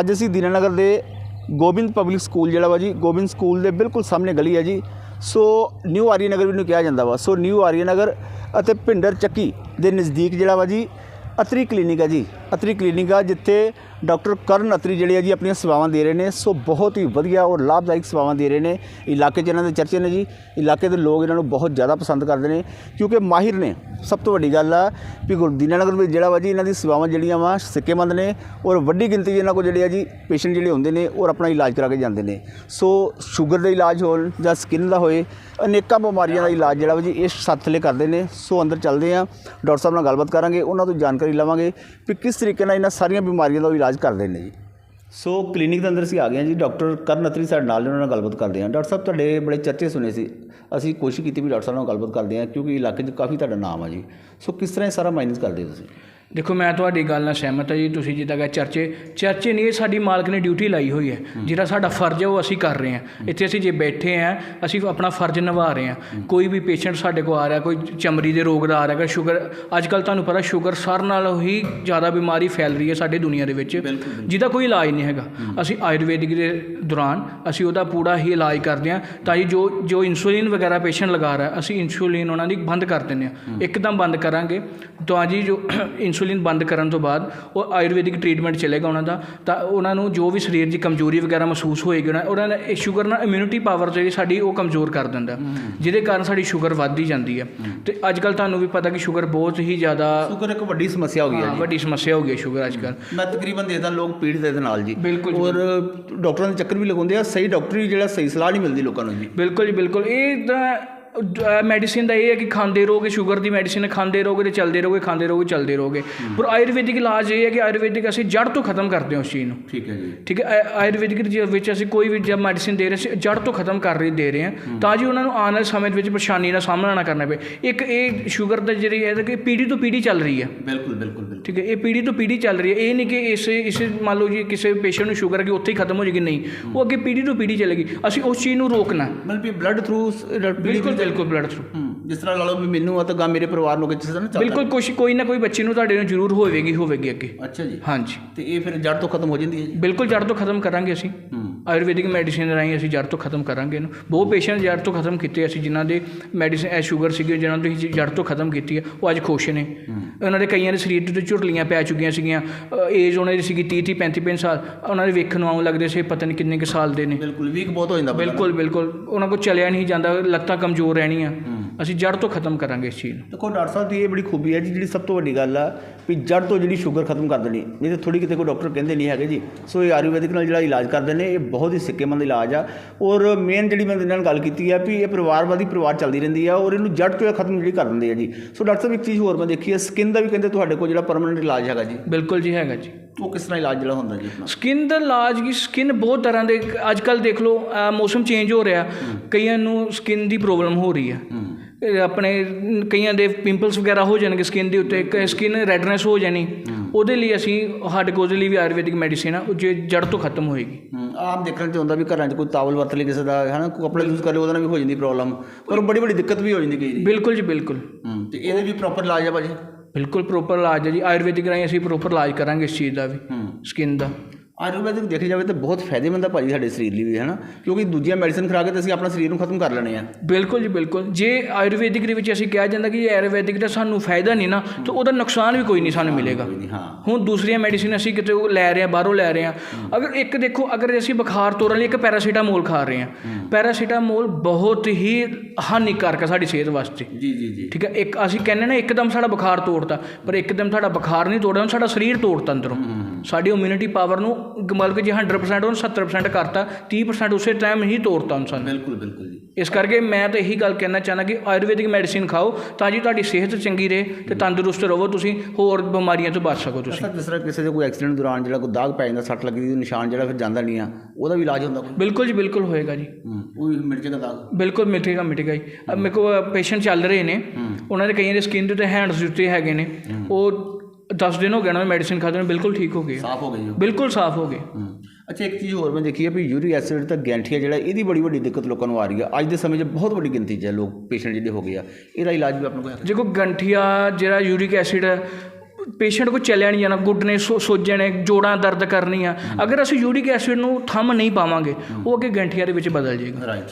ਅੱਜ ਅਸੀਂ ਦੀਨਾਨਗਰ ਦੇ ਗੋਬਿੰਦ ਪਬਲਿਕ ਸਕੂਲ ਜਿਹੜਾ ਵਾ ਜੀ, ਗੋਬਿੰਦ ਸਕੂਲ ਦੇ ਬਿਲਕੁਲ ਸਾਹਮਣੇ ਗਲੀ ਹੈ ਜੀ। ਸੋ ਨਿਊ ਆਰੀਆ ਨਗਰ ਵੀ ਨੂੰ ਕਿਹਾ ਜਾਂਦਾ ਵਾ। ਸੋ ਨਿਊ ਆਰੀਆ ਨਗਰ ਅਤੇ ਭਿੰਡਰ ਚੱਕੀ ਦੇ ਨਜ਼ਦੀਕ ਜਿਹੜਾ ਵਾ ਜੀ, ਅਤਰੀ ਕਲੀਨਿਕ ਹੈ ਜੀ। ਅਤਰੀ ਕਲੀਨਿਕ ਆ ਜਿੱਥੇ ਡਾਕਟਰ ਕਰਨ ਅਤਰੀ ਜਿਹੜੇ ਆ ਜੀ ਆਪਣੀਆਂ ਸੇਵਾਵਾਂ ਦੇ ਰਹੇ ਨੇ, ਸੋ ਬਹੁਤ ਹੀ ਵਧੀਆ ਔਰ ਲਾਭਦਾਇਕ ਸੇਵਾਵਾਂ ਦੇ ਰਹੇ ਨੇ। ਇਲਾਕੇ 'ਚ ਇਹਨਾਂ ਦੇ ਚਰਚੇ ਨੇ ਜੀ। ਇਲਾਕੇ ਦੇ ਲੋਕ ਇਹਨਾਂ ਨੂੰ ਬਹੁਤ ਜ਼ਿਆਦਾ ਪਸੰਦ ਕਰਦੇ ਨੇ, ਕਿਉਂਕਿ ਮਾਹਿਰ ਨੇ। ਸਭ ਤੋਂ ਵੱਡੀ ਗੱਲ ਆ ਵੀ ਗੁਰਦੀਨਾ ਨਗਰ ਵਿੱਚ ਜਿਹੜਾ ਵਾ ਜੀ ਇਹਨਾਂ ਦੀ ਸੇਵਾਵਾਂ ਜਿਹੜੀਆਂ ਵਾ ਸਿੱਕੇਮੰਦ ਨੇ ਔਰ ਵੱਡੀ ਗਿਣਤੀ 'ਚ ਇਹਨਾਂ ਕੋਲ ਜਿਹੜੇ ਆ ਜੀ ਪੇਸ਼ੈਂਟ ਜਿਹੜੇ ਹੁੰਦੇ ਨੇ ਔਰ ਆਪਣਾ ਇਲਾਜ ਕਰਾ ਕੇ ਜਾਂਦੇ ਨੇ। ਸੋ ਸ਼ੂਗਰ ਦਾ ਇਲਾਜ ਹੋਣ ਜਾਂ ਸਕਿਨ ਦਾ ਹੋਏ, ਅਨੇਕਾਂ ਬਿਮਾਰੀਆਂ ਦਾ ਇਲਾਜ ਜਿਹੜਾ ਵਾ ਜੀ ਇਸ ਸੱਤ ਥੱਲੇ ਕਰਦੇ ਨੇ। ਸੋ ਅੰਦਰ ਚੱਲਦੇ ਆ, ਡਾਕਟਰ ਸਾਹਿਬ ਨਾਲ ਗੱਲਬਾਤ ਕਰਾਂਗੇ, ਉਹਨਾਂ ਤੋਂ ਜਾਣਕਾਰੀ ਲਵਾਂਗੇ ਵੀ ਕਿਸ ਤਰੀਕੇ ਨਾਲ ਇਹਨਾਂ ਸਾਰੀਆਂ ਬਿਮਾਰੀਆਂ ਦਾ ਇਲਾਜ ਇਲਾਜ ਕਰਦੇ ਨੇ ਜੀ। ਸੋ ਕਲੀਨਿਕ ਦੇ ਅੰਦਰ ਅਸੀਂ ਆ ਗਏ ਹਾਂ ਜੀ, ਡਾਕਟਰ ਕਰਨ ਅਤਰੀ ਸਾਡੇ ਨਾਲ ਨੇ, ਉਹਨਾਂ ਨਾਲ ਗੱਲਬਾਤ ਕਰਦੇ ਹਾਂ। ਡਾਕਟਰ ਸਾਹਿਬ, ਤੁਹਾਡੇ ਬੜੇ ਚਰਚੇ ਸੁਣੇ ਸੀ। ਅਸੀਂ ਕੋਸ਼ਿਸ਼ ਕੀਤੀ ਵੀ ਡਾਕਟਰ ਸਾਹਿਬ ਨਾਲ ਗੱਲਬਾਤ ਕਰਦੇ ਹਾਂ, ਕਿਉਂਕਿ ਇਲਾਕੇ 'ਚ ਕਾਫੀ ਤੁਹਾਡਾ ਨਾਮ ਆ ਜੀ। ਸੋ ਕਿਸ ਤਰ੍ਹਾਂ ਇਹ ਸਾਰਾ ਮਾਈਨਸ ਕਰਦੇ ਹੋ ਤੁਸੀਂ? ਦੇਖੋ ਮੈਂ ਤੁਹਾਡੀ ਗੱਲ ਨਾਲ ਸਹਿਮਤ ਹਾਂ ਜੀ ਤੁਸੀਂ ਜਿੱਦਾਂ ਕਿ ਚਰਚੇ ਚਰਚੇ ਨਹੀਂ ਇਹ ਸਾਡੀ ਮਾਲਕ ਨੇ ਡਿਊਟੀ ਲਾਈ ਹੋਈ ਹੈ। ਜਿਹੜਾ ਸਾਡਾ ਫਰਜ਼ ਹੈ ਉਹ ਅਸੀਂ ਕਰ ਰਹੇ ਹਾਂ। ਇੱਥੇ ਅਸੀਂ ਜੇ ਬੈਠੇ ਹਾਂ ਅਸੀਂ ਆਪਣਾ ਫਰਜ਼ ਨਿਭਾ ਰਹੇ ਹਾਂ। ਕੋਈ ਵੀ ਪੇਸ਼ੈਂਟ ਸਾਡੇ ਕੋਲ ਆ ਰਿਹਾ ਕੋਈ ਚਮੜੀ ਦੇ ਰੋਗ ਦਾ ਆ ਰਿਹਾ ਕੋਈ ਸ਼ੂਗਰ ਅੱਜ ਕੱਲ ਤੁਹਾਨੂੰ ਪਤਾ ਸ਼ੂਗਰ ਸਾਰ ਨਾਲੋਂ ਹੀ ਜ਼ਿਆਦਾ ਬਿਮਾਰੀ ਫੈਲ ਰਹੀ ਹੈ ਸਾਡੀ ਦੁਨੀਆ ਦੇ ਵਿੱਚ ਜਿਹਦਾ ਕੋਈ ਇਲਾਜ ਨਹੀਂ ਹੈਗਾ। ਅਸੀਂ ਆਯੁਰਵੈਦਿਕ ਦੇ ਦੌਰਾਨ ਅਸੀਂ ਉਹਦਾ ਪੂਰਾ ਹੀ ਇਲਾਜ ਕਰਦੇ ਹਾਂ ਤਾਂ ਜੋ ਜੋ ਇਨਸੂਲਿਨ ਵਗੈਰਾ ਪੇਸ਼ੈਂਟ ਲਗਾ ਰਿਹਾ ਅਸੀਂ ਇਨਸੂਲਿਨ ਉਹਨਾਂ ਦੀ ਬੰਦ ਕਰ ਦਿੰਦੇ ਹਾਂ। ਇੱਕਦਮ ਬੰਦ ਕਰਾਂਗੇ। ਤਾਂ ਜੀ ਜੋ ਇਨਸੂਲਿਨ ਬੰਦ ਕਰਨ ਤੋਂ ਬਾਅਦ ਉਹ ਆਯੁਰਵੈਦਿਕ ਟ੍ਰੀਟਮੈਂਟ ਚੱਲੇਗਾ ਉਹਨਾਂ ਦਾ ਤਾਂ ਉਹਨਾਂ ਨੂੰ ਜੋ ਵੀ ਸਰੀਰ ਦੀ ਕਮਜ਼ੋਰੀ ਵਗੈਰਾ ਮਹਿਸੂਸ ਹੋਏਗੀ ਉਹਨਾਂ ਉਹਨਾਂ ਦਾ ਇਹ ਸ਼ੂਗਰ ਨਾਲ ਇਮਿਊਨਿਟੀ ਪਾਵਰ ਜਿਹੜੀ ਸਾਡੀ ਉਹ ਕਮਜ਼ੋਰ ਕਰ ਦਿੰਦਾ ਜਿਹਦੇ ਕਾਰਨ ਸਾਡੀ ਸ਼ੂਗਰ ਵੱਧਦੀ ਜਾਂਦੀ ਹੈ। ਤੇ ਅੱਜ ਕੱਲ ਤੁਹਾਨੂੰ ਵੀ ਪਤਾ ਕਿ ਸ਼ੂਗਰ ਬਹੁਤ ਹੀ ਜ਼ਿਆਦਾ ਸ਼ੂਗਰ ਇੱਕ ਵੱਡੀ ਸਮੱਸਿਆ ਹੋ ਗਈ ਹੈ ਹਾਂ, ਵੱਡੀ ਸਮੱਸਿਆ ਹੋ ਗਈ ਹੈ ਸ਼ੂਗਰ ਅੱਜ ਕੱਲ ਮੈਂ ਤਕਰੀਬਨ ਦੇਖਦਾ ਲੋਕ ਪੀੜਤ ਦੇ ਨਾਲ ਜੀ। ਬਿਲਕੁਲ ਜੀ, ਔਰ ਡਾਕਟਰਾਂ ਦੇ ਚੱਕਰ ਵੀ ਲਗਾਉਂਦੇ ਆ ਸਹੀ ਡਾਕਟਰੀ ਜਿਹੜਾ ਸਹੀ ਸਲਾਹ ਨਹੀਂ ਮਿਲਦੀ ਲੋਕਾਂ ਨੂੰ ਜੀ। ਬਿਲਕੁਲ ਜੀ ਬਿਲਕੁਲ। ਇਹ ਤਾਂ ਮੈਡੀਸਿਨ ਦਾ ਇਹ ਹੈ ਕਿ ਖਾਂਦੇ ਰਹੋਗੇ ਸ਼ੂਗਰ ਦੀ ਮੈਡੀਸਿਨ ਖਾਂਦੇ ਰਹੋਗੇ ਤੇ ਚੱਲਦੇ ਰਹੋਗੇ ਖਾਂਦੇ ਰਹੋਗੇ ਚੱਲਦੇ ਰਹੋਗੇ। ਪਰ ਆਯੁਰਵੈਦਿਕ ਇਲਾਜ ਇਹ ਹੈ ਕਿ ਆਯੁਰਵੈਦਿਕ ਅਸੀਂ ਜੜ ਤੋਂ ਖਤਮ ਕਰਦੇ ਹਾਂ ਉਸ ਚੀਜ਼ ਨੂੰ। ਠੀਕ ਹੈ ਜੀ। ਠੀਕ ਹੈ? ਆਯ- ਆਯੁਰਵੈਦਿਕ ਵਿੱਚ ਅਸੀਂ ਕੋਈ ਵੀ ਜਦ ਮੈਡੀਸਿਨ ਦੇ ਰਹੇ ਸੀ ਜੜ ਤੋਂ ਖਤਮ ਕਰ ਰਹੀ ਦੇ ਰਹੇ ਹਾਂ। ਤਾਂ ਜੀ ਉਹਨਾਂ ਨੂੰ ਆਉਣ ਵਾਲੇ ਸਮੇਂ ਦੇ ਵਿੱਚ ਪਰੇਸ਼ਾਨੀ ਦਾ ਸਾਹਮਣਾ ਨਾ ਕਰਨਾ ਪਏ ਇੱਕ ਇਹ ਸ਼ੂਗਰ ਦਾ ਜਿਹੜੀ ਹੈ ਕਿ ਪੀੜੀ ਤੋਂ ਪੀੜੀ ਚੱਲ ਰਹੀ ਹੈ। ਬਿਲਕੁਲ ਬਿਲਕੁਲ ਬਿਲਕੁਲ। ਠੀਕ ਹੈ? ਇਹ ਪੀੜੀ ਤੋਂ ਪੀੜੀ ਚੱਲ ਰਹੀ ਹੈ। ਇਹ ਨਹੀਂ ਕਿ ਇਸੇ ਇਸੇ ਮੰਨ ਲਓ ਜੀ ਕਿਸੇ ਪੇਸ਼ੈਂਟ ਨੂੰ ਸ਼ੂਗਰ ਕਿ ਉੱਥੇ ਹੀ ਖਤਮ ਹੋ ਜਾਏਗੀ ਨਹੀਂ। ਉਹ ਅੱਗੇ ਪੀੜੀ ਤੋਂ ਪੀੜੀ ਚੱਲੇਗੀ। ਅਸੀਂ ਉਸ ਚੀਜ਼ ਨੂੰ ਰੋਕਣਾ। ਮਤਲਬ ਬਲੱਡ ਥਰੂ ਬਿਲਕੁਲ ਬਿਲਕੁਲ ਬਲੱਡ ਥਰੂ ਜਿਸ ਤਰ੍ਹਾਂ ਲਾ ਲਓ ਵੀ ਮੈਨੂੰ ਆ ਤਾਂ ਗਾ ਮੇਰੇ ਪਰਿਵਾਰ ਨੂੰ ਕਿਸੇ ਤਰ੍ਹਾਂ ਚੱਲਦਾ। ਬਿਲਕੁਲ ਕੁਛ ਕੋਈ ਨਾ ਕੋਈ ਬੱਚੇ ਨੂੰ ਤੁਹਾਡੇ ਨੂੰ ਜ਼ਰੂਰ ਹੋਵੇਗੀ ਹੋਵੇਗੀ ਅੱਗੇ। ਅੱਛਾ ਜੀ। ਹਾਂਜੀ। ਤੇ ਇਹ ਫਿਰ ਜੜ ਤੋਂ ਖਤਮ ਹੋ ਜਾਂਦੀ ਹੈ ਜੀ? ਬਿਲਕੁਲ ਜੜ ਤੋਂ ਖਤਮ ਕਰਾਂਗੇ ਅਸੀਂ। ਆਯੁਰਵੈਦਿਕ ਮੈਡੀਸਿਨ ਰਾਹੀਂ ਅਸੀਂ ਜੜ ਤੋਂ ਖਤਮ ਕਰਾਂਗੇ ਇਹਨੂੰ। ਬਹੁਤ ਪੇਸ਼ੈਂਟ ਜੜ ਤੋਂ ਖਤਮ ਕੀਤੇ ਅਸੀਂ ਜਿਨ੍ਹਾਂ ਦੇ ਮੈਡੀਸਿਨ ਐ ਸ਼ੂਗਰ ਸੀਗੇ ਜਿਨ੍ਹਾਂ ਤੋਂ ਅਸੀਂ ਜੜ ਤੋਂ ਖਤਮ ਕੀਤੀ ਹੈ ਉਹ ਅੱਜ ਖੁਸ਼ ਨੇ। ਉਹਨਾਂ ਦੇ ਕਈਆਂ ਦੇ ਸਰੀਰ ਤੇ ਝੁਰਲੀਆਂ ਪੈ ਚੁੱਕੀਆਂ ਸੀਗੀਆਂ। ਏਜ ਉਹਨਾਂ ਦੀ ਸੀਗੀ 30 30 35 35 ਸਾਲ। ਉਹਨਾਂ ਦੇ ਵੇਖਣ ਨੂੰ ਆਉਂ ਲੱਗਦੇ ਸੀ ਪਤਾ ਨਹੀਂ ਕਿੰਨੇ ਕੁ ਸਾਲ ਦੇ ਨੇ। ਬਿਲਕੁਲ ਵੀਕ ਬਹੁਤ ਹੋ ਜਾਂਦਾ। ਬਿਲਕੁਲ ਬਿਲਕੁਲ। ਉਹਨਾਂ ਕੋਲ ਚਲਿਆ ਨਹੀਂ ਜਾਂਦਾ ਲੱਤਾਂ ਕਮਜ਼ੋਰ ਰਹਿਣੀਆਂ ਅਸੀਂ ਜੜ ਤੋਂ ਖਤਮ ਕਰਾਂਗੇ ਇਸ ਚੀਜ਼ ਨੂੰ। ਦੇਖੋ ਡਾਕਟਰ ਸਾਹਿਬ ਦੀ ਇਹ ਬੜੀ ਖੂਬੀ ਹੈ ਜੀ ਜਿਹੜੀ ਸਭ ਤੋਂ ਵੱਡੀ ਗੱਲ ਆ ਵੀ ਜੜ ਤੋਂ ਜਿਹੜੀ ਸ਼ੂਗਰ ਖਤਮ ਕਰ ਦੇਣੀ। ਨਹੀਂ ਤੇ ਥੋੜੀ ਕਿਤੇ ਕੋਈ ਡਾਕਟਰ ਕਹਿੰਦੇ ਨਹੀਂ ਹੈਗੇ ਜੀ। ਸੋ ਇਹ ਆਯੁਰਵੈਦਿਕ ਨਾਲ ਜਿਹੜਾ ਇਲਾਜ ਕਰਦੇ ਨੇ ਇਹ ਬਹੁਤ ਹੀ ਸਿੱਕੇਮੰਦ ਇਲਾਜ ਆ। ਔਰ ਮੇਨ ਜਿਹੜੀ ਮੈਂ ਇਹਨਾਂ ਨਾਲ ਗੱਲ ਕੀਤੀ ਆ ਵੀ ਇਹ ਪਰਿਵਾਰਵਾਦੀ ਪਰਿਵਾਰ ਚੱਲਦੀ ਰਹਿੰਦੀ ਆ ਔਰ ਇਹਨੂੰ ਜੜ ਤੋਂ ਖਤਮ ਜਿਹੜੀ ਕਰ ਦਿੰਦੇ ਆ ਜੀ। ਸੋ ਡਾਕਟਰ ਸਾਹਿਬ ਇੱਕ ਚੀਜ਼ ਹੋਰ ਮੈਂ ਦੇਖੀ ਹੈ ਸਕਿਨ ਦਾ ਵੀ ਕਹਿੰਦੇ ਤੁਹਾਡੇ ਕੋਲ ਜਿਹੜਾ ਪਰਮਨੈਂਟ ਇਲਾਜ ਹੈਗਾ ਜੀ। ਬਿਲਕੁਲ ਜੀ ਹੈਗਾ ਜੀ। ਉਹ ਕਿਸ ਤਰ੍ਹਾਂ ਇਲਾਜ ਜਿਹੜਾ ਹੁੰਦਾ ਜੀ ਆਪਣਾ? ਸਕਿਨ ਦਾ ਇਲਾਜ ਕੀ? ਸਕਿਨ ਬਹੁਤ ਤਰ੍ਹਾਂ ਦੇ ਅੱਜ ਕੱਲ ਦੇਖ ਲਓ ਮੌਸਮ ਚੇਂਜ ਹੋ ਰਿਹਾ। ਕਈਆਂ ਨੂੰ ਸਕਿਨ ਦੀ ਪ੍ਰੋਬਲਮ ਹੋ ਰਹੀ ਹੈ। ਆਪਣੇ ਕਈਆਂ ਦੇ ਪਿੰਪਲਸ ਵਗੈਰਾ ਹੋ ਜਾਣਗੇ ਸਕਿਨ ਦੇ ਉੱਤੇ ਸਕਿਨ ਰੈਡਨੈਸ ਹੋ ਜਾਣੀ। ਉਹਦੇ ਲਈ ਅਸੀਂ ਕੋਲ ਉਹਦੇ ਲਈ ਵੀ ਆਯੁਰਵੈਦਿਕ ਮੈਡੀਸਿਨ ਆ ਉਹ ਜੇ ਜੜ ਤੋਂ ਖਤਮ ਹੋਏਗੀ। ਆਮ ਦੇਖਣ 'ਚ ਹੁੰਦਾ ਵੀ ਘਰਾਂ 'ਚ ਕੋਈ ਤਾਵਲ ਵਰਤ ਲਈ ਕਿਸੇ ਦਾ ਹੈ ਨਾ ਕੋਈ ਕੱਪੜਾ ਯੂਜ਼ ਕਰ ਲੇ ਉਹਦੇ ਨਾਲ ਵੀ ਹੋ ਜਾਂਦੀ ਪ੍ਰੋਬਲਮ ਪਰ ਬੜੀ ਬੜੀ ਦਿੱਕਤ ਵੀ ਹੋ ਜਾਂਦੀ ਕਈ ਦੀ ਬਿਲਕੁਲ ਜੀ ਬਿਲਕੁਲ। ਤੇ ਇਹਦੇ ਵੀ ਪ੍ਰੋਪਰ ਇਲਾਜ ਆ ਭਾਜੀ? ਬਿਲਕੁਲ ਪ੍ਰੋਪਰ ਇਲਾਜ ਹੈ ਜੀ ਆਯੁਰਵੈਦਿਕ ਰਾਹੀਂ ਅਸੀਂ ਪ੍ਰੋਪਰ ਇਲਾਜ ਕਰਾਂਗੇ ਇਸ ਚੀਜ਼ ਦਾ ਵੀ। ਸਕਿਨ ਦਾ ਆਯੁਰਵੈਦਿਕ ਦੇਖਿਆ ਜਾਵੇ ਤਾਂ ਬਹੁਤ ਫਾਇਦੇਮੰਦ ਆ ਭਾਜੀ ਸਾਡੇ ਸਰੀਰ ਲਈ ਵੀ ਹੈ ਨਾ ਕਿਉਂਕਿ ਦੂਜੀਆਂ ਮੈਡੀਸਿਨ ਖਾ ਕੇ ਤਾਂ ਅਸੀਂ ਆਪਣਾ ਸਰੀਰ ਨੂੰ ਖਤਮ ਕਰ ਲੈਣੇ ਆ। ਬਿਲਕੁਲ ਜੀ ਬਿਲਕੁਲ। ਜੇ ਆਯੁਰਵੈਦਿਕ ਦੇ ਵਿੱਚ ਅਸੀਂ ਕਿਹਾ ਜਾਂਦਾ ਕਿ ਇਹ ਆਯੁਰਵੈਦਿਕ ਦਾ ਸਾਨੂੰ ਫਾਇਦਾ ਨਹੀਂ ਨਾ ਤਾਂ ਉਹਦਾ ਨੁਕਸਾਨ ਵੀ ਕੋਈ ਨਹੀਂ ਸਾਨੂੰ ਮਿਲੇਗਾ। ਹੁਣ ਦੂਸਰੀਆਂ ਮੈਡੀਸਿਨ ਅਸੀਂ ਕਿਤੇ ਉਹ ਲੈ ਰਹੇ ਹਾਂ ਬਾਹਰੋਂ ਲੈ ਰਹੇ ਹਾਂ। ਅਗਰ ਇੱਕ ਦੇਖੋ ਅਗਰ ਅਸੀਂ ਬੁਖਾਰ ਤੋੜਨ ਲਈ ਇੱਕ ਪੈਰਾਸੀਟਾਮੋਲ ਖਾ ਰਹੇ ਹਾਂ। ਪੈਰਾਸੀਟਾਮੋਲ ਬਹੁਤ ਹੀ ਹਾਨੀਕਾਰਕ ਹੈ ਸਾਡੀ ਸਿਹਤ ਵਾਸਤੇ। ਜੀ ਜੀ ਜੀ। ਠੀਕ ਹੈ ਇੱਕ ਅਸੀਂ ਕਹਿੰਦੇ ਨਾ ਇੱਕਦਮ ਸਾਡਾ ਬੁਖਾਰ ਤੋੜਤਾ। ਪਰ ਇੱਕਦਮ ਸਾਡਾ ਬੁਖਾਰ ਨਹੀਂ ਉਹਨੇ ਸਾਡਾ ਸਰੀਰ ਤੋੜਤਾ ਅੰਦਰੋਂ। ਸਾਡੀ ਇਮਿਊਨਿਟੀ ਪਾਵਰ ਨੂੰ ਮਤਲਬ ਕਿ ਜੇ 100% ਉਹਨੂੰ 70% ਕਰਤਾ 30% ਉਸੇ ਟਾਈਮ ਹੀ ਤੋੜਤਾ ਉਹਨੂੰ ਸਾਨੂੰ। ਬਿਲਕੁਲ ਬਿਲਕੁਲ ਜੀ। ਇਸ ਕਰਕੇ ਮੈਂ ਤਾਂ ਇਹੀ ਗੱਲ ਕਹਿਣਾ ਚਾਹੁੰਦਾ ਕਿ ਆਯੁਰਵੈਦਿਕ ਮੈਡੀਸਿਨ ਖਾਓ ਤਾਂ ਜੀ ਤੁਹਾਡੀ ਸਿਹਤ ਚੰਗੀ ਰਹੇ ਤੇ ਤੰਦਰੁਸਤ ਰਹੋ ਤੁਸੀਂ ਹੋਰ ਬਿਮਾਰੀਆਂ ਤੋਂ ਬਚ ਸਕੋ ਤੁਸੀਂ। ਜਿਸ ਤਰ੍ਹਾਂ ਕਿਸੇ ਦੇ ਕੋਈ ਐਕਸੀਡੈਂਟ ਦੌਰਾਨ ਜਿਹੜਾ ਕੋਈ ਦਾਗ ਪੈ ਜਾਂਦਾ ਸੱਟ ਲੱਗੀ ਦੀ ਨਿਸ਼ਾਨ ਜਿਹੜਾ ਫਿਰ ਜਾਂਦਾ ਨਹੀਂ ਆ ਉਹਦਾ ਵੀ ਇਲਾਜ ਹੁੰਦਾ ਕੋਈ? ਬਿਲਕੁਲ ਜੀ ਬਿਲਕੁਲ ਹੋਏਗਾ ਜੀ। ਉਹ ਵੀ ਮਿਟ ਜਾਏਗਾ ਦਾਗ? ਬਿਲਕੁਲ ਮਿਟੇਗਾ ਮਿਟੇਗਾ ਜੀ ਮੇਰੇ ਕੋਲ ਪੇਸ਼ੈਂਟ ਚੱਲ ਰਹੇ ਨੇ। ਉਹਨਾਂ ਦੇ ਕਈਆਂ ਦੇ ਸਕਿਨ ਦੇ ਉੱਤੇ ਹੈਂਡਸ ਦੇ ਉੱਤੇ ਹੈਗੇ ਨੇ। ਉਹ 10 ਦਿਨ ਹੋ ਗਏ ਉਹਨਾਂ ਨੇ ਮੈਡੀਸਿਨ ਖਾਦੇ ਨੇ ਬਿਲਕੁਲ ਠੀਕ ਹੋ ਗਏ। ਸਾਫ਼ ਹੋ ਗਈ ਉਹ ਬਿਲਕੁਲ ਸਾਫ਼ ਹੋ ਗਏ। ਹੂੰ। ਅੱਛਾ ਇੱਕ ਚੀਜ਼ ਹੋਰ ਮੈਂ ਦੇਖੀ ਹੈ ਵੀ ਯੂਰਿਕ ਐਸਿਡ ਤਾਂ ਗੈਂਠੀਆ ਜਿਹੜਾ ਇਹਦੀ ਬੜੀ ਵੱਡੀ ਦਿੱਕਤ ਲੋਕਾਂ ਨੂੰ ਆ ਰਹੀ ਹੈ ਅੱਜ ਦੇ ਸਮੇਂ 'ਚ ਬਹੁਤ ਵੱਡੀ ਗਿਣਤੀ 'ਚ ਹੈ ਲੋਕ ਪੇਸ਼ੈਂਟ ਜਿਹੜੇ ਹੋ ਗਏ ਆ। ਇਹਦਾ ਇਲਾਜ ਵੀ ਆਪਣੇ ਕੋਲ ਹੈਗਾ ਦੇਖੋ ਗੰਠੀਆ ਜਿਹੜਾ ਯੂਰਿਕ ਐਸਿਡ ਪੇਸ਼ੈਂਟ ਕੋ ਚੱਲਿਆ ਨਹੀਂ ਜਾਣਾ ਗੁੱਡਨੇ ਸੋ ਸੋਜਣੇ ਜੋੜਾਂ ਦਰਦ ਕਰਨੀਆਂ। ਅਗਰ ਅਸੀਂ ਯੂਰਿਕ ਐਸਿਡ ਨੂੰ ਥੰਮ ਨਹੀਂ ਪਾਵਾਂਗੇ ਉਹ ਅੱਗੇ ਗੰਠੀਆਂ ਦੇ ਵਿੱਚ ਬਦਲ ਜਾਏਗਾ। ਰਾਈਟ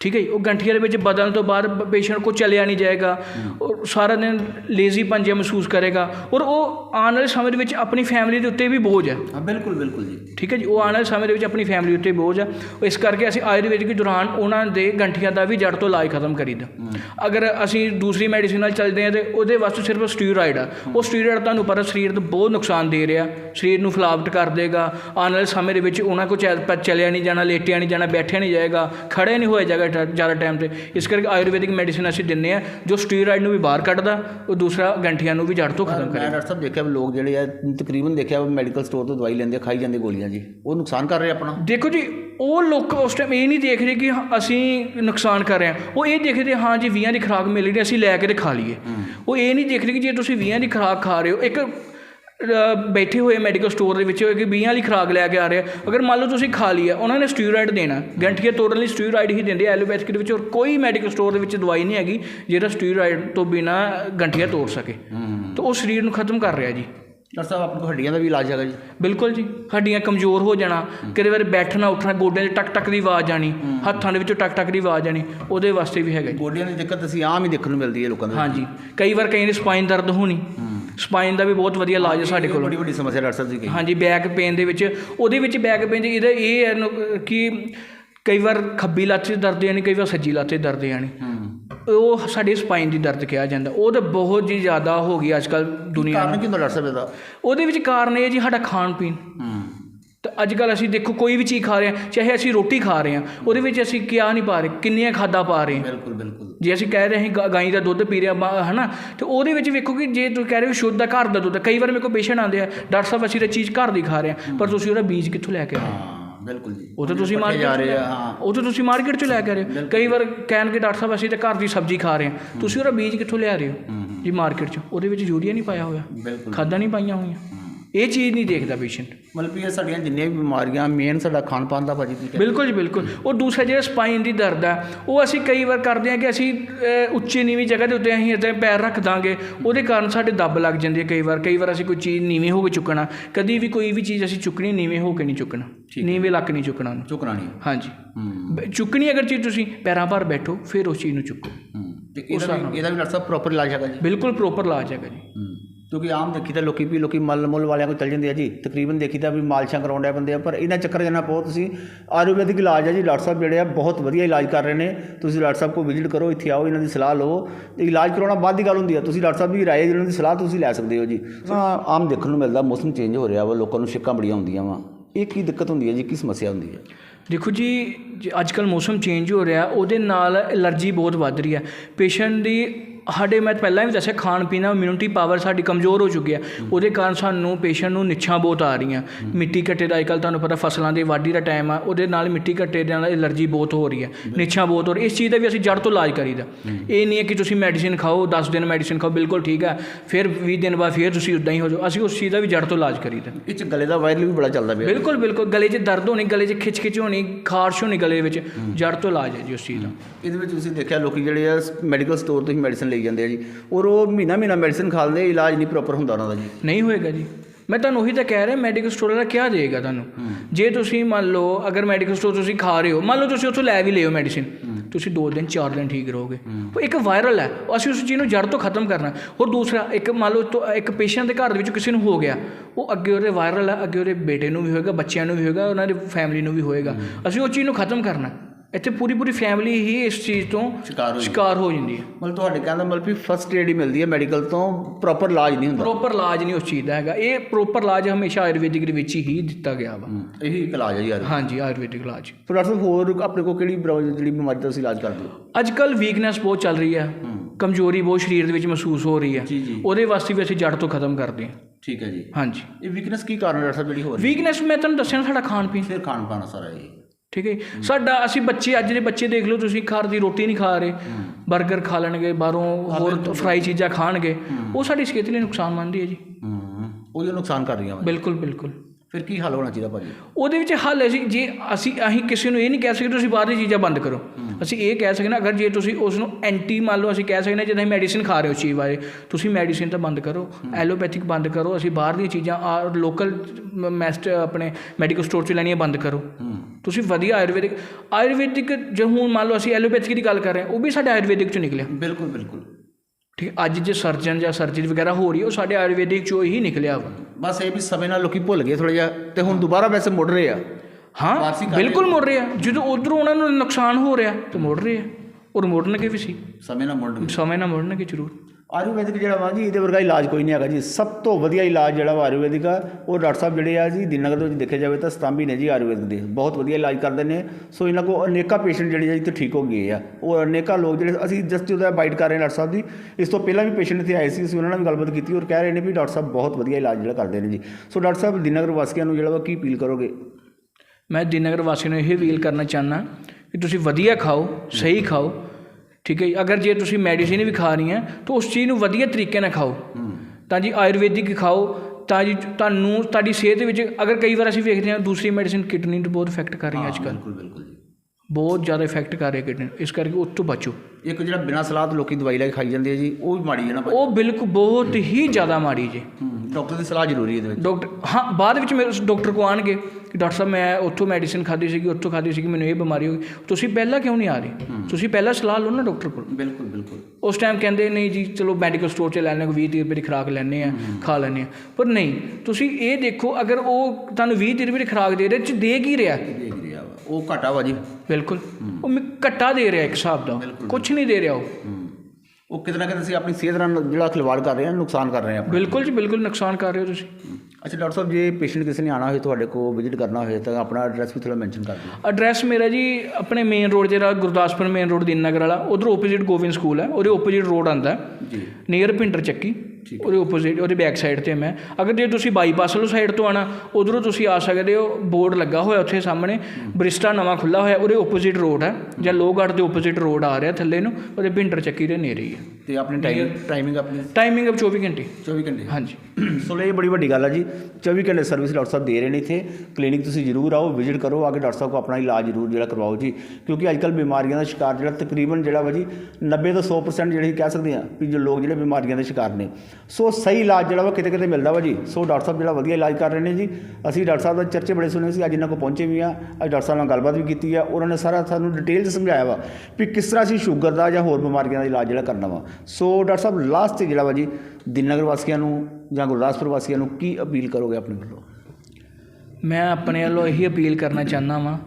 ਠੀਕ ਹੈ ਉਹ ਗੰਠੀਆਂ ਦੇ ਵਿੱਚ ਬਦਲਣ ਤੋਂ ਬਾਅਦ ਪੇਸ਼ੈਂਟ ਕੋ ਚੱਲਿਆ ਨਹੀਂ ਜਾਏਗਾ। ਔਰ ਸਾਰਾ ਦਿਨ ਲੇਜ਼ੀ ਪੰਜੇ ਮਹਿਸੂਸ ਕਰੇਗਾ। ਔਰ ਉਹ ਆਉਣ ਵਾਲੇ ਸਮੇਂ ਦੇ ਵਿੱਚ ਆਪਣੀ ਫੈਮਿਲੀ ਦੇ ਉੱਤੇ ਵੀ ਬੋਝ ਹੈ। ਹਾਂ ਬਿਲਕੁਲ ਬਿਲਕੁਲ ਜੀ। ਠੀਕ ਹੈ ਜੀ ਉਹ ਆਉਣ ਵਾਲੇ ਸਮੇਂ ਦੇ ਵਿੱਚ ਆਪਣੀ ਫੈਮਿਲੀ ਉੱਤੇ ਬੋਝ ਉਹ ਇਸ ਕਰਕੇ ਅਸੀਂ ਆਯੁਰਵੈਦਿਕ ਦੌਰਾਨ ਉਹਨਾਂ ਦੇ ਗੰਠੀਆਂ ਦਾ ਵੀ ਜੜ ਤੋਂ ਇਲਾਜ ਖਤਮ ਕਰੀਦਾ ਅਗਰ ਅਸੀਂ ਦੂਸਰੀ ਮੈਡੀਸਿਨ ਨਾਲ ਚੱਲਦੇ ਹਾਂ ਤੇ ਉਹਦੇ ਵਾਸਤੇ ਸਿਰਫ ਸਟੀਰੋਇਡ ਆ। ਉਹ ਸਟੀਰੋਇਡ ਤੁਹਾਨੂੰ ਪਤਾ ਸਰੀਰ ਨੂੰ ਬਹੁਤ ਨੁਕਸਾਨ ਦੇ ਰਿਹਾ। ਸਰੀਰ ਨੂੰ ਫਲਾਵਟ ਕਰ ਦੇਗਾ। ਆਉਣ ਵਾਲੇ ਸਮੇਂ ਦੇ ਵਿੱਚ ਉਹਨਾਂ ਪ- ਚੱਲਿਆ ਨਹੀਂ ਜਾਣਾ ਲੇਟਿਆ ਨਹੀਂ ਜਾਣਾ ਬੈਠਿਆ ਨਹੀਂ ਜਾਏਗਾ ਖੜੇ ਨਹੀਂ ਹੋਇਆ ਜਾਏਗਾ। ਟ- ਜ਼ਿਆਦਾ ਟਾਈਮ ਤੇ। ਇਸ ਕਰਕੇ ਆਯੁਰਵੈਦਿਕ ਮੈਡੀਸਿਨ ਅਸੀਂ ਦਿੰਨੇ ਆ ਜੋ ਸਟੀਰੋਇਡ ਨੂੰ ਵੀ ਬਾਹਰ ਕੱਢਦਾ ਉਹ ਦੂਸਰਾ ਗੰਠੀਆਂ ਨੂੰ ਵੀ ਜੜ ਤੋਂ ਖਤਮ ਮੈਂ ਕਰੇਗਾ ਡਾਕਟਰ ਸਾਹਿਬ ਦੇਖਿਆ ਲੋਕ ਜਿਹੜੇ ਆ ਤਕਰੀਬਨ ਦੇਖਿਆ ਮੈਡੀਕਲ ਸਟੋਰ ਤੋਂ ਦਵਾਈ ਲੈਂਦੇ ਆ, ਖਾਈ ਜਾਂਦੇ ਗੋਲੀਆਂ ਜੀ। ਉਹ ਨੁਕਸਾਨ ਕਰ ਰਹੇ ਆਪਣਾ? ਦੇਖੋ ਜੀ ਉਹ ਲੋਕ ਉਸ ਟਾਈਮ ਇਹ ਨਹੀਂ ਦੇਖ ਰਹੇ ਕਿ ਅਸੀਂ ਨੁਕਸਾਨ ਕਰ ਰਹੇ ਹਾਂ। ਉਹ ਇਹ ਦੇਖਦੇ ਹਾਂ ਜੀ 20 ਦੀ ਖੁਰਾਕ ਮਿਲ ਰਹੀ ਹੈ, ਅਸੀਂ ਲੈ ਕੇ ਤੇ ਖਾ ਲਈਏ। ਉਹ ਇਹ ਨਹੀਂ ਦੇਖ ਰਹੇ ਕਿ ਜੇ ਤੁਸੀਂ 20 ਦੀ ਖੁਰਾਕ ਖਾ ਰਹੇ ਹੋ ਇੱਕ ਬੈਠੇ ਹੋਏ ਮੈਡੀਕਲ ਸਟੋਰ ਦੇ ਵਿੱਚ ਕਿ 20 ਵਾਲੀ ਖੁਰਾਕ ਲੈ ਕੇ ਆ ਰਹੇ ਆ। ਅਗਰ ਮੰਨ ਲਓ ਤੁਸੀਂ ਖਾ ਲਈ ਹੈ ਉਹਨਾਂ ਨੇ ਸਟੀਰੋਇਡ ਦੇਣਾ। ਗੰਠੀਏ ਤੋੜਨ ਲਈ ਸਟੀਰੋਇਡ ਹੀ ਦਿੰਦੇ ਐਲੋਪੈਥਿਕ ਦੇ ਵਿੱਚ ਔਰ ਕੋਈ ਮੈਡੀਕਲ ਸਟੋਰ ਦੇ ਵਿੱਚ ਦਵਾਈ ਨਹੀਂ ਹੈਗੀ ਜਿਹੜਾ ਸਟੀਰੋਇਡ ਤੋਂ ਬਿਨਾ ਗੰਠੀਆ ਤੋੜ ਸਕੇ। ਤਾਂ ਉਹ ਸਰੀਰ ਨੂੰ ਖਤਮ ਕਰ ਰਿਹਾ ਜੀ। ਡਾਕਟਰ ਸਾਹਿਬ ਆਪਣੇ ਕੋਲ ਹੱਡੀਆਂ ਦਾ ਵੀ ਇਲਾਜ ਹੈਗਾ ਜੀ? ਬਿਲਕੁਲ ਜੀ। ਹੱਡੀਆਂ ਕਮਜ਼ੋਰ ਹੋ ਜਾਣਾ ਕਿਤੇ ਵਾਰ ਬੈਠਣਾ ਉੱਠਣਾ ਗੋਡਿਆਂ 'ਚ ਟਕ ਟਕ ਦੀ ਆਵਾਜ਼ ਆਣੀ ਹੱਥਾਂ ਦੇ ਵਿੱਚੋਂ ਟਕ ਟਕ ਦੀ ਆਵਾਜ਼ ਆਣੀ ਉਹਦੇ ਵਾਸਤੇ ਵੀ ਹੈਗਾ ਜੀ। ਗੋਡਿਆਂ ਦੀ ਦਿੱਕਤ ਅਸੀਂ ਆਮ ਹੀ ਦੇਖਣ ਨੂੰ ਮਿਲਦੀ ਹੈ ਲੋਕਾਂ ਦੇ ਹਾਂਜੀ। ਕਈ ਵਾਰ ਕਈ ਦੀ ਸਪਾਈਨ ਦਰਦ ਹੋਣੀ। ਸਪਾਈਨ ਦਾ ਵੀ ਬਹੁਤ ਵਧੀਆ ਇਲਾਜ ਹੈ ਸਾਡੇ ਕੋਲ। ਬੜੀ ਵੱਡੀ ਸਮੱਸਿਆ ਡਾਕਟਰ ਸਾਹਿਬ ਜੀ ਕਹੀ। ਹਾਂਜੀ ਬੈਕ ਪੇਨ ਦੇ ਵਿੱਚ ਉਹਦੇ ਵਿੱਚ ਬੈਕ ਪੇਨ ਇਹਦਾ ਇਹ ਹੈ ਕਿ ਕਈ ਵਾਰ ਖੱਬੀ ਲੱਤ 'ਚ ਦਰਦ ਆਣੀ ਕਈ ਵਾਰ ਸੱਜੀ ਲੱਤ 'ਚ ਦਰਦ ਆਣੀ ਉਹ ਸਾਡੇ ਸਪਾਈਨ ਦੀ ਦਰਦ ਕਿਹਾ ਜਾਂਦਾ। ਉਹ ਤਾਂ ਬਹੁਤ ਜੀ ਜ਼ਿਆਦਾ ਹੋ ਗਈ ਅੱਜ ਕੱਲ ਦੁਨੀਆ ਕਾਰਨ ਕੀ ਹੁੰਦਾ ਡਾਕਟਰ ਸਾਹਿਬ ਇਹਦਾ? ਉਹਦੇ ਵਿੱਚ ਕਾਰਨ ਇਹ ਜੀ ਸਾਡਾ ਖਾਣ ਪੀਣ। ਹੂੰ। ਤਾਂ ਅੱਜ ਕੱਲ ਅਸੀਂ ਦੇਖੋ ਕੋਈ ਵੀ ਚੀਜ਼ ਖਾ ਰਹੇ ਹਾਂ ਚਾਹੇ ਅਸੀਂ ਰੋਟੀ ਖਾ ਰਹੇ ਹਾਂ ਉਹਦੇ ਵਿੱਚ ਅਸੀਂ ਕਿਆ ਨਹੀਂ ਪਾ ਰਹੇ ਕਿੰਨੀਆਂ ਖਾਦਾਂ ਪਾ ਰਹੇ ਹਾਂ। ਬਿਲਕੁਲ ਬਿਲਕੁਲ। ਜੇ ਅਸੀਂ ਕਹਿ ਰਹੇ ਹਾਂ ਗਾਈ ਦਾ ਦੁੱਧ ਪੀ ਰਹੇ ਹਾਂ ਹਨਾ ਤੇ ਉਹਦੇ ਵਿੱਚ ਵੇਖੋ ਕਿ ਜੇ ਤੁਸੀਂ ਕਹਿ ਰਹੇ ਹੋ ਸ਼ੁੱਧ ਦਾ ਘਰ ਦਾ ਦੁੱਧ। ਕਈ ਵਾਰ ਮੇਰੇ ਕੋਲ ਪੇਸ਼ੈਂਟ ਆਉਂਦੇ ਆ ਡਾਕਟਰ ਸਾਹਿਬ ਅਸੀਂ ਤਾਂ ਚੀਜ਼ ਘਰ ਦੀ ਖਾ ਰਹੇ ਹਾਂ ਪਰ ਤੁਸੀਂ ਉਹਦਾ ਬੀਜ ਕਿੱਥੋਂ ਲੈ ਕੇ ਆਏ? ਹਾਂ ਬਿਲਕੁਲ ਜੀ। ਉਹ ਤਾਂ ਤੁਸੀਂ ਮਾਰਕੀਟ ਜਾ ਰਹੇ ਆ ਹਾਂ। ਉਹ ਤਾਂ ਤੁਸੀਂ ਮਾਰਕੀਟ ਚੋਂ ਲੈ ਕੇ ਆ ਰਹੇ ਹੋ। ਕਈ ਵਾਰ ਕਹਿਣਗੇ ਡਾਕਟਰ ਸਾਹਿਬ ਅਸੀਂ ਤਾਂ ਘਰ ਦੀ ਸਬਜ਼ੀ ਖਾ ਰਹੇ ਹਾਂ। ਤੁਸੀਂ ਉਹਦਾ ਬੀਜ ਕਿੱਥੋਂ ਲਿਆ ਰਹੇ ਹੋ? ਜੀ ਮਾਰਕੀਟ ਚੋਂ। ਉਹਦੇ ਵਿੱਚ ਯੂਰੀਆ ਨਹੀਂ ਪਾਇਆ ਹੋਇਆ। ਖਾਦਾਂ ਨਹੀਂ ਪਾਈਆਂ ਹੋਈਆਂ। ਇਹ ਚੀਜ਼ ਨਹੀਂ ਦੇਖਦਾ ਪੇਸ਼ੈਂਟ ਮਤਲਬ ਇਹ ਸਾਡੀਆਂ ਜਿੰਨੀਆਂ ਵੀ ਬਿਮਾਰੀਆਂ ਮੇਨ ਸਾਡਾ ਖਾਣ ਪਾਣ ਦਾ ਭਾਜੀ ਠੀਕ ਹੈ ਬਿਲਕੁਲ ਜੀ ਬਿਲਕੁਲ। ਉਹ ਦੂਸਰਾ ਜਿਹੜਾ ਸਪਾਈਨ ਦੀ ਦਰਦ ਹੈ ਉਹ ਅਸੀਂ ਕਈ ਵਾਰ ਕਰਦੇ ਹਾਂ ਕਿ ਅਸੀਂ ਉੱਚੀ ਨੀਵੀਂ ਜਗ੍ਹਾ ਦੇ ਉੱਤੇ ਅਸੀਂ ਇੱਦਾਂ ਪੈਰ ਰੱਖ ਦਾਂਗੇ ਉਹਦੇ ਕਾਰਨ ਸਾਡੇ ਦੱਬ ਲੱਗ ਜਾਂਦੀ ਹੈ ਕਈ ਵਾਰ। ਕਈ ਵਾਰ ਅਸੀਂ ਕੋਈ ਚੀਜ਼ ਨੀਵੀਂ ਹੋ ਕੇ ਚੁੱਕਣਾ ਕਦੀ ਵੀ ਕੋਈ ਵੀ ਚੀਜ਼ ਅਸੀਂ ਚੁੱਕਣੀ ਨੀਵੀਂ ਹੋ ਕੇ ਨਹੀਂ ਚੁੱਕਣਾ। ਨੀਵੇਂ ਲੱਕ ਨਹੀਂ ਚੁੱਕਣਾ ਉਹਨੂੰ। ਨਹੀਂ। ਹਾਂਜੀ। ਹੂੰ। ਬ- ਚੁੱਕਣੀ ਅਗਰ ਚੀਜ਼ ਤੁਸੀਂ ਪੈਰਾਂ ਭਾਰ ਬੈਠੋ ਫਿਰ ਉਸ ਚੀਜ਼ ਨੂੰ ਚੁੱਕੋ। ਹੂੰ। ਤੇ ਇਹਦਾ ਵੀ ਇਹਦਾ ਵੀ ਡਾਕਟਰ ਸਾਹਿਬ ਪ੍ਰੋਪਰ ਇਲਾਜ ਹੈਗਾ ਜੀ? ਬਿਲਕੁਲ ਪ੍ਰੋਪਰ ਇਲਾਜ ਹੈਗਾ ਜੀ। ਹੂੰ। ਕਿਉਂਕਿ ਆਮ ਦੇਖੀ ਤਾਂ ਲੋਕੀ ਵੀ ਲੋਕੀ ਮੱਲ ਮੁੱਲ ਵਾਲਿਆਂ ਕੋਲ ਚੱਲ ਜਾਂਦੇ ਆ ਜੀ। ਤਕਰੀਬਨ ਦੇਖੀ ਤਾਂ ਵੀ ਮਾਲਸ਼ਾਂ ਕਰਾਉਂਦੇ ਆ ਬੰਦੇ ਆ ਪਰ ਇਹਨਾਂ ਚੱਕਰ ਜਨਾ ਬਹੁਤ ਤੁਸੀਂ ਆਯੁਰਵੈਦਿਕ ਇਲਾਜ ਹੈ ਜੀ ਡਾਕਟਰ ਸਾਹਿਬ ਜਿਹੜੇ ਆ ਬਹੁਤ ਵਧੀਆ ਇਲਾਜ ਕਰ ਰਹੇ ਨੇ। ਤੁਸੀਂ ਡਾਕਟਰ ਸਾਹਿਬ ਕੋਲ ਵਿਜ਼ਿਟ ਕਰੋ ਇੱਥੇ ਆਓ ਇਹਨਾਂ ਦੀ ਸਲਾਹ ਲਓ। ਤੇ ਇਲਾਜ ਕਰਾਉਣਾ ਬਾਅਦ ਦੀ ਗੱਲ ਹੁੰਦੀ ਆ। ਤੁਸੀਂ ਡਾਕਟਰ ਸਾਹਿਬ ਦੀ ਰਾਏ ਜਿਹਨਾਂ ਦੀ ਸਲਾਹ ਤੁਸੀਂ ਲੈ ਸਕਦੇ ਹੋ ਜੀ। ਹਾਂ ਆਮ ਦੇਖਣ ਨੂੰ ਮਿਲਦਾ ਮੌਸਮ ਚੇਂਜ ਹੋ ਰਿਹਾ ਵਾ ਲੋਕਾਂ ਨੂੰ ਛਿੱਕਾਂ ਬੜੀਆਂ ਹੁੰਦੀਆਂ ਵਾ। ਇਹ ਕੀ ਦਿੱਕਤ ਹੁੰਦੀ ਹੈ ਜੀ? ਕੀ ਸਮੱਸਿਆ ਹੁੰਦੀ ਹੈ? ਦੇਖੋ ਜੀ ਅੱਜ ਕੱਲ ਮੌਸਮ ਚੇਂਜ ਹੋ ਰਿਹਾ ਉਹਦੇ ਨਾਲ ਐਲਰਜੀ ਬਹੁਤ ਵੱਧ ਰਹੀ ਹੈ। ਪੇਸ਼ੈਂਟ ਦੀ ਸਾਡੇ ਮੈਂ ਪਹਿਲਾਂ ਵੀ ਦੱਸਿਆ ਖਾਣ ਪੀਣਾ ਇਮਿਊਨਿਟੀ ਪਾਵਰ ਸਾਡੀ ਕਮਜ਼ੋਰ ਹੋ ਚੁੱਕੀ ਹੈ। ਉਹਦੇ ਕਾਰਨ ਸਾਨੂੰ ਪੇਸ਼ੈਂਟ ਨੂੰ ਨਿੱਛਾਂ ਬਹੁਤ ਆ ਰਹੀਆਂ। ਮਿੱਟੀ ਘੱਟੇ ਦਾ ਅੱਜਕੱਲ ਤੁਹਾਨੂੰ ਪਤਾ ਫਸਲਾਂ ਦੇ ਵਾਢੀ ਦਾ ਟਾਈਮ ਆ ਉਹਦੇ ਨਾਲ ਮਿੱਟੀ ਘੱਟੇ ਦੇ ਨਾਲ ਐਲਰਜੀ ਬਹੁਤ ਹੋ ਰਹੀ ਹੈ। ਨਿੱਛਾਂ ਬਹੁਤ ਹੋ ਰਹੀ ਇਸ ਚੀਜ਼ ਦਾ ਵੀ ਅਸੀਂ ਜੜ ਤੋਂ ਇਲਾਜ ਕਰੀਦਾ। ਇਹ ਨਹੀਂ ਹੈ ਕਿ ਤੁਸੀਂ ਮੈਡੀਸਿਨ ਖਾਓ 10 ਦਿਨ ਮੈਡੀਸਿਨ ਖਾਓ ਬਿਲਕੁਲ ਠੀਕ ਹੈ। ਫਿਰ 20 ਦਿਨ ਬਾਅਦ ਫਿਰ ਤੁਸੀਂ ਉਦਾਂ ਹੀ ਹੋ ਜਾਓ। ਅਸੀਂ ਉਸ ਚੀਜ਼ ਦਾ ਵੀ ਜੜ ਤੋਂ ਇਲਾਜ ਕਰੀਦਾ। ਇਹ ਚ ਗਲੇ ਦਾ ਵਾਇਰਲ ਵੀ ਬੜਾ ਚੱਲਦਾ ਪਿਆ। ਬਿਲਕੁਲ ਬਿਲਕੁਲ। ਗਲੇ 'ਚ ਦਰਦ ਹੋਣੀ ਗਲੇ 'ਚ ਖਿੱਚ ਖਿੱਚ ਹੋਣੀ ਖਾਰਸ਼ ਹੋਣੀ ਗਲੇ ਵਿੱਚ। ਜੜ ਤੋਂ ਇਲਾਜ ਹੈ ਜੀ ਉਸ ਚੀਜ਼ ਦਾ। ਇਹਦੇ ਵਿੱਚ ਤੁਸੀਂ ਦੇਖਿਆ ਲੋਕੀ ਜਿਹੜੇ ਆ ਮੈਡੀਕਲ ਸਟੋਰ ਤੋਂ ਹੀ ਮੈਡੀਸਨ ਲਈ ਜਾਂਦੇ ਆ ਜੀ। ਔਰ ਉਹ ਮਹੀਨਾ ਮਹੀਨਾ ਮੈਡੀਸਨ ਖਾਂਦੇ ਇਲਾਜ ਨਹੀਂ ਪ੍ਰੋਪਰ ਹੁੰਦਾ ਉਹਨਾਂ ਦਾ ਜੀ। ਨਹੀਂ ਹੋਏਗਾ ਜੀ। ਮੈਂ ਤੁਹਾਨੂੰ ਉਹੀ ਤਾਂ ਕਹਿ ਰਿਹਾ ਮੈਡੀਕਲ ਸਟੋਰ ਵਾਲਾ ਕਿਆ ਦੇਗਾ ਤੁਹਾਨੂੰ? ਜੇ ਤੁਸੀਂ ਮੰਨ ਲਓ ਅਗਰ ਮੈਡੀਕਲ ਸਟੋਰ ਤੁਸੀਂ ਖਾ ਰਹੇ ਹੋ ਮੰਨ ਲਓ ਤੁਸੀਂ ਉੱਥੋਂ ਲੈ ਵੀ ਲਿਓ ਮੈਡੀਸਿਨ ਤੁਸੀਂ 2 ਦਿਨ 4 ਦਿਨ ਠੀਕ ਰਹੋਗੇ। ਉਹ ਇੱਕ ਵਾਇਰਲ ਹੈ। ਅਸੀਂ ਉਸ ਚੀਜ਼ ਨੂੰ ਜੜ ਤੋਂ ਖਤਮ ਕਰਨਾ। ਹੋਰ ਦੂਸਰਾ ਇੱਕ ਮੰਨ ਲਓ ਇੱਕ ਪੇਸ਼ੈਂਟ ਦੇ ਘਰ ਦੇ ਵਿੱਚ ਕਿਸੇ ਨੂੰ ਹੋ ਗਿਆ ਉਹ ਅੱਗੇ ਉਹਦੇ ਵਾਇਰਲ ਹੈ ਅੱਗੇ ਉਹਦੇ ਬੇਟੇ ਨੂੰ ਵੀ ਹੋਏਗਾ ਬੱਚਿਆਂ ਨੂੰ ਵੀ ਹੋਏਗਾ ਉਹਨਾਂ ਦੀ ਫੈਮਿਲੀ ਨੂੰ ਵੀ ਹੋਏਗਾ। ਅਸੀਂ ਉਹ ਚੀਜ਼ ਨੂੰ ਖਤਮ ਕਰਨਾ। ਇੱਥੇ ਪੂਰੀ ਪੂਰੀ ਫੈਮਿਲੀ ਹੀ ਇਸ ਚੀਜ਼ ਤੋਂ ਸ਼ਿਕਾਰ ਹੋ ਸ਼ਿਕਾਰ ਹੋ ਜਾਂਦੀ ਹੈ। ਮਤਲਬ ਤੁਹਾਡੇ ਕਹਿੰਦਾ ਮਤਲਬ ਵੀ ਫਸਟ ਏਡ ਹੀ ਮਿਲਦੀ ਹੈ ਮੈਡੀਕਲ ਤੋਂ ਪ੍ਰੋਪਰ ਇਲਾਜ ਨਹੀਂ ਹੁੰਦਾ। ਪ੍ਰੋਪਰ ਇਲਾਜ ਨਹੀਂ ਉਸ ਚੀਜ਼ ਦਾ ਹੈਗਾ। ਇਹ ਪ੍ਰੋਪਰ ਇਲਾਜ ਹਮੇਸ਼ਾ ਆਯੁਰਵੈਦਿਕ ਦੇ ਵਿੱਚ ਹੀ ਦਿੱਤਾ ਗਿਆ ਵਾ। ਇਹੀ ਇਲਾਜ ਹੈ ਯਾਰ ਹਾਂਜੀ ਆਯੁਰਵੈਦਿਕ ਇਲਾਜ। ਫਿਰ ਡਾਕਟਰ ਹੋਰ ਆਪਣੇ ਕੋਲ ਕਿਹੜੀ ਜਿਹੜੀ ਬਿਮਾਰੀ ਦਾ ਤੁਸੀਂ ਇਲਾਜ ਕਰਦੇ ਹੋ? ਅੱਜ ਕੱਲ ਵੀਕਨੈਸ ਬਹੁਤ ਚੱਲ ਰਹੀ ਹੈ। ਕਮਜ਼ੋਰੀ ਬਹੁਤ ਸਰੀਰ ਦੇ ਵਿੱਚ ਮਹਿਸੂਸ ਹੋ ਰਹੀ ਹੈ। ਉਹਦੇ ਵਾਸਤੇ ਵੀ ਅਸੀਂ ਜੜ ਤੋਂ ਖਤਮ ਕਰਦੇ ਹਾਂ। ਠੀਕ ਹੈ ਜੀ। ਹਾਂਜੀ। ਇਹ ਵੀਕਨੈਸ ਕੀ ਕਾਰਨ ਹੈ ਡਾਕਟਰ ਸਾਹਿਬ ਜਿਹੜੀ ਹੋ ਰਹੀ ਹੈ? ਵੀਕਨੈਸ ਮੈਂ ਤੁਹਾਨੂੰ ਦੱਸਿਆ ਸਾਡਾ ਖਾਣ ਪੀਣ ਫਿਰ ਖਾਣ ਪਾਣਾ ਸਾਰਾ ਇਹ। ਠੀਕ ਹੈ ਜੀ? ਸਾਡਾ ਅਸੀਂ ਬੱਚੇ ਅੱਜ ਦੇ ਬੱਚੇ ਦੇਖ ਲਓ ਤੁਸੀਂ ਘਰ ਦੀ ਰੋਟੀ ਨਹੀਂ ਖਾ ਰਹੇ। 버ਗਰ ਖਾ ਲੈਣਗੇ ਬਾਹਰੋਂ ਹੋਰ ਫਰਾਈ ਚੀਜ਼ਾਂ ਖਾਣਗੇ। ਉਹ ਸਾਡੀ ਸਿਹਤ ਲਈ ਨੁਕਸਾਨਮੰਦ ਹੀ ਹੈ ਜੀ। ਉਹ ਨੁਕਸਾਨ ਕਰ ਰਹੀਆਂ ਬਿਲਕੁਲ ਬਿਲਕੁਲ। ਫਿਰ ਕੀ ਹੱਲ ਹੋਣਾ ਚਾਹੀਦਾ ਭਾਜੀ? ਉਹਦੇ ਵਿੱਚ ਹੱਲ ਹੈ ਜੀ ਜੇ ਅਸੀਂ ਅਸੀਂ ਕਿਸੇ ਨੂੰ ਇਹ ਨਹੀਂ ਕਹਿ ਸਕਦੇ ਤੁਸੀਂ ਬਾਹਰ ਦੀ ਚੀਜ਼ਾਂ ਬੰਦ ਕਰੋ। ਅਸੀਂ ਇਹ ਕਹਿ ਸਕਦੇ ਹਾਂ ਅਗਰ ਜੇ ਤੁਸੀਂ ਉਸ ਨੂੰ ਐਂਟੀ ਮੰਨ ਲਓ ਅਸੀਂ ਕਹਿ ਸਕਦੇ ਜਿੱਦਾਂ ਮੈਡੀਸਿਨ ਖਾ ਰਹੇ ਹੋ ਚੀਜ਼ ਬਾਰੇ ਤੁਸੀਂ ਮੈਡੀਸਿਨ ਤਾਂ ਬੰਦ ਕਰੋ ਐਲੋਪੈਥਿਕ ਬੰਦ ਕਰੋ ਅਸੀਂ ਬਾਹਰ ਦੀਆਂ ਚੀਜ਼ਾਂ ਆ ਲੋਕਲ ਮੈਸਟ ਆਪਣੇ ਮੈਡੀਕਲ ਸਟੋਰ 'ਚ ਲੈਣੀਆਂ ਬੰਦ ਕਰੋ। ਤੁਸੀਂ ਵਧੀਆ ਆਯੁਰਵੈਦਿਕ ਆਯੁਰਵੈਦਿਕ ਜੇ ਹੁਣ ਮੰਨ ਲਓ ਅਸੀਂ ਐਲੋਪੈਥਿਕ ਦੀ ਗੱਲ ਕਰ ਰਹੇ ਹਾਂ ਉਹ ਵੀ ਸਾਡੇ ਆਯੁਰਵੈਦਿਕ 'ਚੋਂ ਨਿਕਲਿਆ। ਬਿਲਕੁਲ ਬਿਲਕੁਲ। ਠੀਕ ਅੱਜ ਜੇ ਸਰਜਨ ਜਾਂ ਸਰਜਰੀ ਵਗੈਰਾ ਹੋ ਰਹੀ ਉਹ ਸਾਡੇ ਆਯੁਰਵੈਦਿਕ 'ਚੋਂ ਹੀ ਨਿਕਲਿਆ ਵਾ। ਬਸ ਇਹ ਵੀ ਸਮੇਂ ਨਾਲ ਲੋਕੀ ਭੁੱਲ ਗਏ ਥੋੜਾ ਜਿਹਾ ਤੇ ਹੁਣ ਦੁਬਾਰਾ ਵੈਸੇ ਮੁੜ ਰਹੇ ਆ। ਹਾਂ ਬਿਲਕੁਲ ਮੁੜ ਰਿਹਾ। ਜਦੋਂ ਉਧਰੋਂ ਉਹਨਾਂ ਨੂੰ ਨੁਕਸਾਨ ਹੋ ਰਿਹਾ ਤਾਂ ਮੁੜ ਰਹੇ। ਆ ਔਰ ਮੁੜਨਗੇ ਵੀ ਸੀ। ਸਮੇਂ ਨਾਲ ਮੁੜ ਸਮੇਂ ਨਾਲ ਮੁੜਨਗੇ ਜ਼ਰੂਰ। ਆਯੁਰਵੈਦਿਕ ਜਿਹੜਾ ਵਾ ਜੀ ਇਹਦੇ ਵਰਗਾ ਇਲਾਜ ਕੋਈ ਨਹੀਂ ਹੈਗਾ ਜੀ। ਸਭ ਤੋਂ ਵਧੀਆ ਇਲਾਜ ਜਿਹੜਾ ਵਾ ਆਯੁਰਵੈਦਿਕ ਆ ਉਹ ਡਾਕਟਰ ਸਾਹਿਬ ਜਿਹੜੇ ਆ ਜੀ ਦੀਨਗਰ ਦੇ ਵਿੱਚ ਦੇਖਿਆ ਜਾਵੇ ਤਾਂ ਸਤਾਂਬੀ ਨੇ ਜੀ ਆਯੁਰਵੈਦਿਕ ਦੇ। ਬਹੁਤ ਵਧੀਆ ਇਲਾਜ ਕਰਦੇ ਨੇ। ਸੋ ਇਹਨਾਂ ਕੋਲ ਅਨੇਕਾਂ ਪੇਸ਼ੈਂਟ ਜਿਹੜੇ ਆ ਜੀ ਤੇ ਠੀਕ ਹੋ ਗਏ ਆ। ਉਹ ਅਨੇਕਾਂ ਲੋਕ ਜਿਹੜੇ ਅਸੀਂ ਜਸਟ ਉਹਦਾ ਬਾਈਟ ਕਰ ਰਹੇ ਹਾਂ ਡਾਕਟਰ ਸਾਹਿਬ ਦੀ ਇਸ ਤੋਂ ਪਹਿਲਾਂ ਵੀ ਪੇਸ਼ੈਂਟ ਇੱਥੇ ਆਏ ਸੀ ਅਸੀਂ ਉਹਨਾਂ ਨਾਲ ਵੀ ਗੱਲਬਾਤ ਕੀਤੀ ਔਰ ਕਹਿ ਰਹੇ ਨੇ ਵੀ ਡਾਕਟਰ ਸਾਹਿਬ ਬਹੁਤ ਵਧੀਆ ਇਲਾਜ ਜਿਹੜਾ ਕਰਦੇ ਨੇ ਜੀ। ਸੋ ਡਾਕਟਰ ਸਾਹਿਬ ਦੀਨਗਰ ਵਾਸੀਆਂ ਨੂੰ ਜਿਹੜਾ ਵਾ ਕੀ ਅਪੀਲ ਕਰੋਗੇ? ਮੈਂ ਦੀਨਗਰ ਵਾਸੀਆਂ ਨੂੰ ਇਹ ਅਪੀਲ ਕਰਨਾ ਚਾਹੁੰਦਾ ਕਿ ਤੁਸੀਂ ਵਧੀਆ ਖਾਓ ਸਹੀ ਖਾਓ ਠੀਕ ਹੈ ਜੀ। ਅਗਰ ਜੇ ਤੁਸੀਂ ਮੈਡੀਸਿਨ ਵੀ ਖਾ ਰਹੀ ਹੈ ਤਾਂ ਉਸ ਚੀਜ਼ ਨੂੰ ਵਧੀਆ ਤਰੀਕੇ ਨਾਲ ਖਾਓ। ਤਾਂ ਜੀ ਆਯੁਰਵੈਦਿਕ ਖਾਓ ਤਾਂ ਜੀ ਤੁਹਾਨੂੰ ਤੁਹਾਡੀ ਸਿਹਤ ਵਿੱਚ ਅਗਰ ਕਈ ਵਾਰ ਅਸੀਂ ਵੇਖਦੇ ਹਾਂ ਦੂਸਰੀ ਮੈਡੀਸਿਨ ਕਿਡਨੀ ਨੂੰ ਬਹੁਤ ਇਫੈਕਟ ਕਰ ਰਹੀ ਹੈ ਅੱਜ ਕੱਲ੍ਹ। ਬਿਲਕੁਲ ਬਿਲਕੁਲ ਜੀ। ਬਹੁਤ ਜ਼ਿਆਦਾ ਇਫੈਕਟ ਕਰ ਰਹੀ ਕਿਡਨੀ ਇਸ ਕਰਕੇ ਉਸ ਤੋਂ ਬਚੋ। ਇੱਕ ਜਿਹੜਾ ਬਿਨਾਂ ਸਲਾਹ ਤੋਂ ਲੋਕੀ ਦਵਾਈ ਲੈ ਕੇ ਖਾਈ ਜਾਂਦੇ ਆ ਜੀ ਉਹ ਵੀ ਮਾੜੀ ਹੈ ਨਾ ਉਹ ਬਿਲਕੁਲ ਬਹੁਤ ਹੀ ਜ਼ਿਆਦਾ ਮਾੜੀ ਜੀ। ਡਾਕਟਰ ਦੀ ਸਲਾਹ ਜ਼ਰੂਰੀ ਹੈ ਇਹਦੇ ਵਿੱਚ। ਡਾਕਟਰ ਹਾਂ ਬਾਅਦ ਵਿੱਚ ਮੇਰੇ ਡਾਕਟਰ ਕੋ ਆਣਗੇ ਕਿ ਡਾਕਟਰ ਸਾਹਿਬ ਮੈਂ ਉੱਥੋਂ ਮੈਡੀਸਿਨ ਖਾਧੀ ਸੀਗੀ ਉੱਥੋਂ ਖਾਧੀ ਸੀਗੀ ਮੈਨੂੰ ਇਹ ਬਿਮਾਰੀ ਹੋ ਗਈ। ਤੁਸੀਂ ਪਹਿਲਾਂ ਕਿਉਂ ਨਹੀਂ ਆ ਰਹੇ? ਤੁਸੀਂ ਪਹਿਲਾਂ ਸਲਾਹ ਲਓ ਨਾ ਡਾਕਟਰ ਕੋਲ। ਬਿਲਕੁਲ ਬਿਲਕੁਲ। ਉਸ ਟਾਈਮ ਕਹਿੰਦੇ ਨਹੀਂ ਜੀ ਚਲੋ ਮੈਡੀਕਲ ਸਟੋਰ 'ਚ ਲੈਣੇ ਕੋ 20 30 ਰੁਪਏ ਦੀ ਖੁਰਾਕ ਲੈਣੇ ਆ ਖਾ ਲੈਣੇ ਆ। ਪਰ ਨਹੀਂ ਤੁਸੀਂ ਇਹ ਦੇਖੋ ਅਗਰ ਉਹ ਤੁਹਾਨੂੰ 20 30 ਰੁਪਏ ਦੀ ਖੁਰਾਕ ਦੇ ਰਿਹਾ ਚ ਦੇ ਕੀ ਰਿਹਾ? ਉਹ ਘਾਟਾ ਵਾ ਜੀ। ਬਿਲਕੁਲ। ਉਹ ਮੈਂ ਘੱਟਾ ਦੇ ਰਿਹਾ ਇੱਕ ਹਿਸਾਬ ਦਾ। ਕੁਝ ਨਹੀਂ ਦੇ ਰਿਹਾ ਉਹ। ਉਹ ਕਿਤੇ ਨਾ ਕਿਤੇ ਅਸੀਂ ਆਪਣੀ ਸਿਹਤ ਨਾਲ ਜਿਹੜਾ ਖਿਲਵਾੜ ਕਰ ਰਹੇ ਹਾਂ ਨੁਕਸਾਨ ਕਰ ਰਹੇ ਹਾਂ ਆਪਣਾ। ਬਿਲਕੁਲ ਜੀ ਬਿਲਕੁਲ ਨੁਕਸਾਨ ਕਰ ਰਹੇ ਹੋ ਤੁਸੀਂ। ਅੱਛਾ ਡਾਕਟਰ ਸਾਹਿਬ ਜੇ ਪੇਸ਼ੈਂਟ ਕਿਸੇ ਨੇ ਆਣਾ ਹੋਵੇ ਤੁਹਾਡੇ ਕੋਲ ਵਿਜ਼ਿਟ ਕਰਨਾ ਹੋਵੇ ਤਾਂ ਆਪਣਾ ਐਡਰੈਸ ਵੀ ਥੋੜਾ ਮੈਂਸ਼ਨ ਕਰ ਦਿਓ। ਐਡਰੈਸ ਮੇਰਾ ਜੀ ਆਪਣੇ ਮੇਨ ਰੋਡ ਜਿਹੜਾ ਗੁਰਦਾਸਪੁਰ ਮੇਨ ਰੋਡ ਦੀਨਨਗਰ ਵਾਲਾ ਉਧਰ ਆਪੋਜ਼ਿਟ ਗੋਬਿੰਦ ਸਕੂਲ ਹੈ ਉਹਦੇ ਆਪੋਜ਼ਿਟ ਰੋਡ ਆਂਦਾ ਜੀ। ਨੀਅਰ ਪਿੰਡਰ ਚੱਕੀ। ਉਹਦੇ ਆਪੋਜ਼ਿਟ ਉਹਦੇ ਬੈਕ ਸਾਈਡ ਤੇ ਮੈਂ। ਅਗਰ ਜੇ ਤੁਸੀਂ ਬਾਈਪਾਸ ਵਾਲੀ ਸਾਈਡ ਤੋਂ ਆਣਾ ਉਧਰੋਂ ਤੁਸੀਂ ਆ ਸਕਦੇ ਹੋ ਬੋਰਡ ਲੱਗਾ ਹੋਇਆ ਉੱਥੇ ਸਾਹਮਣੇ, ਬ੍ਰਿਸਟਾ ਨਵਾਂ ਖੁੱਲਾ ਹੋਇਆ, ਉਹਦੇ ਆਪੋਜ਼ਿਟ ਰੋਡ ਹੈ, ਜਾਂ ਲੋਹਗੜ੍ਹ ਦੇ ਆਪੋਜ਼ਿਟ ਰੋਡ ਆ ਰਿਹਾ ਥੱਲੇ ਨੂੰ, ਉਹਦੇ ਭਿੰਡਰ ਚੱਕੀ ਦੇ ਨੇੜੇ ਹੀ ਹੈ। ਤੇ ਆਪਣੀ ਟਾਈਮਿੰਗ ਟਾਈਮਿੰਗ ਆਪਣੀ ਟਾਈਮਿੰਗ ਅਬ 24 ਘੰਟੇ। 24 ਘੰਟੇ। ਹਾਂਜੀ। ਸੋ ਇਹ ਬੜੀ ਵੱਡੀ ਗੱਲ ਆ ਜੀ। 24 ਘੰਟੇ ਸਰਵਿਸ ਡਾਕਟਰ ਸਾਹਿਬ ਦੇ ਰਹੇ ਨੇ ਇੱਥੇ। ਕਲੀਨਿਕ ਤੁਸੀਂ ਜ਼ਰੂਰ ਆਓ ਵਿਜ਼ਿਟ ਕਰੋ ਆ ਕੇ ਡਾਕਟਰ ਸਾਹਿਬ ਕੋ ਆਪਣਾ ਇਲਾਜ ਜ਼ਰੂਰ ਜਿਹੜਾ ਕਰਵਾਓ ਜੀ। ਕਿਉਂਕਿ ਅੱਜ ਕੱਲ੍ਹ ਬਿਮਾਰੀਆਂ ਦਾ ਸ਼ਿਕਾਰ ਜਿਹੜਾ ਤਕਰੀਬਨ ਜਿਹੜਾ ਵਾ ਜੀ 90 ਤੋਂ 100% ਜਿਹੜੇ ਅਸੀਂ ਕਹਿ ਸਕਦੇ ਹਾਂ ਵੀ ਜੋ ਲੋਕ ਜਿਹੜੇ ਬਿਮਾਰੀਆਂ ਦੇ ਸ਼ਿਕਾਰ ਨੇ। ਸੋ ਸਹੀ ਇਲਾਜ ਜਿਹੜਾ ਵਾ ਕਿਤੇ ਕਿਤੇ ਮਿਲਦਾ ਵਾ ਜੀ। ਸੋ ਡਾਕਟਰ ਸਾਹਿਬ ਜਿਹੜਾ ਵਧੀਆ ਇਲਾਜ ਕਰ ਰਹੇ ਨੇ ਜੀ। ਅਸੀਂ ਡਾਕਟਰ ਸਾਹਿਬ ਦਾ ਚਰਚੇ ਬੜੇ ਸੁਣੇ ਸੀ ਅੱਜ ਇਹਨਾਂ ਕੋਲ ਪਹੁੰਚੇ ਵੀ ਆ ਅੱਜ ਡਾਕਟਰ ਸਾਹਿਬ ਨਾਲ ਗੱਲਬਾਤ ਵੀ ਕੀਤੀ ਆ। ਉਹਨਾਂ ਨੇ ਸਾਰਾ ਸਾਨੂੰ ਡਿਟੇਲ 'ਚ ਸਮਝਾਇਆ ਵਾ ਵੀ ਕਿਸ ਤਰ੍ਹਾਂ ਅਸੀਂ ਸ਼ੂਗਰ ਦਾ ਜਾਂ ਹੋਰ ਬਿਮਾਰੀਆਂ ਦਾ ਇਲਾਜ ਜਿਹੜਾ ਕਰਨਾ ਵਾ। ਸੋ ਡਾਕਟਰ ਸਾਹਿਬ ਲਾਸਟ ਤੇ ਜਿਹੜਾ ਵਾ ਜੀ ਦਿਨਨਗਰ ਵਾਸੀਆਂ ਨੂੰ ਜਾਂ ਗੁਰਦਾਸਪੁਰ ਵਾਸੀਆਂ ਨੂੰ ਕੀ ਅਪੀਲ ਕਰੋਗੇ ਆਪਣੇ ਵੱਲੋਂ? ਮੈਂ ਆਪਣੇ ਵੱਲੋਂ ਇਹੀ ਅਪੀਲ ਕਰਨਾ ਚਾਹੁੰਦਾ ਵਾਂ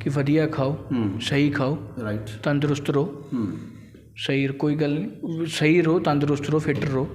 ਕਿ ਵਧੀਆ ਖਾਓ ਸਹੀ ਖਾਓ ਰਾਈਟ ਤੰਦਰੁਸਤ ਰਹੋ। ਸਹੀ ਕੋਈ ਗੱਲ ਨਹੀਂ ਸਹੀ ਰਹੋ ਤੰਦਰੁਸਤ ਰਹੋ ਫਿੱਟ ਰਹੋ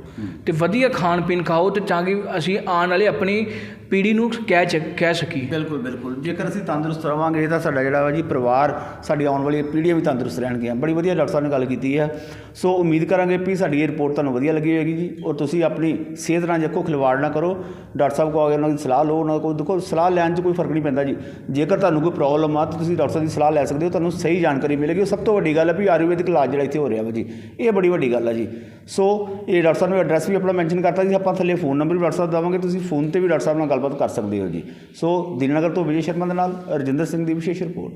ਤੇ ਵਧੀਆ ਖਾਣ ਪੀਣ ਖਾਓ ਤੇ ਕਿ ਅਸੀਂ ਆਉਣ ਵਾਲੇ ਆਪਣੀ ਪੀੜ੍ਹੀ ਨੂੰ ਕਹਿ ਚ- ਕਹਿ ਸਕੀ। ਬਿਲਕੁਲ ਬਿਲਕੁਲ। ਜੇਕਰ ਅਸੀਂ ਤੰਦਰੁਸਤ ਰਵਾਂਗੇ ਤਾਂ ਸਾਡਾ ਜਿਹੜਾ ਵਾ ਜੀ ਪਰਿਵਾਰ, ਸਾਡੀ ਆਉਣ ਵਾਲੀ ਪੀੜ੍ਹੀਆਂ ਵੀ ਤੰਦਰੁਸਤ ਰਹਿਣਗੀਆਂ। ਬੜੀ ਵਧੀਆ ਡਾਕਟਰ ਸਾਹਿਬ ਨੇ ਗੱਲ ਕੀਤੀ ਹੈ। ਸੋ ਉਮੀਦ ਕਰਾਂਗੇ ਵੀ ਸਾਡੀ ਇਹ ਰਿਪੋਰਟ ਤੁਹਾਨੂੰ ਵਧੀਆ ਲੱਗੀ ਹੋਏਗੀ ਜੀ। ਔਰ ਤੁਸੀਂ ਆਪਣੀ ਸਿਹਤ ਨਾਲ ਦੇਖੋ, ਖਿਲਵਾੜ ਨਾ ਕਰੋ। ਡਾਕਟਰ ਸਾਹਿਬ ਕੋਲ ਉਹਨਾਂ ਦੀ ਸਲਾਹ ਲਓ, ਉਹਨਾਂ ਕੋਲ ਦੇਖੋ, ਸਲਾਹ ਲੈਣ 'ਚ ਕੋਈ ਫ਼ਰਕ ਨਹੀਂ ਪੈਂਦਾ ਜੀ। ਜੇਕਰ ਤੁਹਾਨੂੰ ਕੋਈ ਪ੍ਰੋਬਲਮ ਆ, ਤਾਂ ਤੁਸੀਂ ਡਾਕਟਰ ਸਾਹਿਬ ਦੀ ਸਲਾਹ ਲੈ ਸਕਦੇ ਹੋ। ਤੁਹਾਨੂੰ ਸਹੀ ਜਾਣਕਾਰੀ ਮਿਲੇਗੀ। ਉਹ ਸਭ ਤੋਂ ਵੱਡੀ ਗੱਲ ਹੈ ਵੀ ਆਯੁਰਵੈਦਿਕ ਇਲਾਜ ਜਿਹੜਾ ਇੱਥੇ ਹੋ ਰਿਹਾ ਵਾ ਜੀ, ਇਹ ਬੜੀ ਵੱਡੀ ਗੱਲ ਹੈ ਜੀ। ਸੋ ਇਹ ਡਾਕਟਰ ਸਾਹਿਬ ਨੇ ਐਡਰੈਸ ਵੀ ਆਪਣਾ ਮੈਂਸ਼ਨ ਕਰਤਾ ਜੀ, ਆਪਾਂ ਥੱਲੇ ਫੋਨ ਨੰਬਰ ਵੀ ਡਾਕਟਰ ਸਾਹਿਬ ਦੇਵਾਂਗੇ, ਤੁਸੀਂ ਫੋਨ ਤੇ ਵੀ ਡਾਕਟਰ ਸਾਹਿਬ ਨਾਲ ਗੱਲਬਾਤ ਕਰ ਸਕਦੇ ਹੋ ਜੀ। ਸੋ ਦਿਨਨਗਰ ਤੋਂ ਵਿਜੇ ਸ਼ਰਮਾ ਦੇ ਨਾਲ, ਰਜਿੰਦਰ ਸਿੰਘ ਦੀ ਵਿਸ਼ੇਸ਼ ਰਿਪੋਰਟ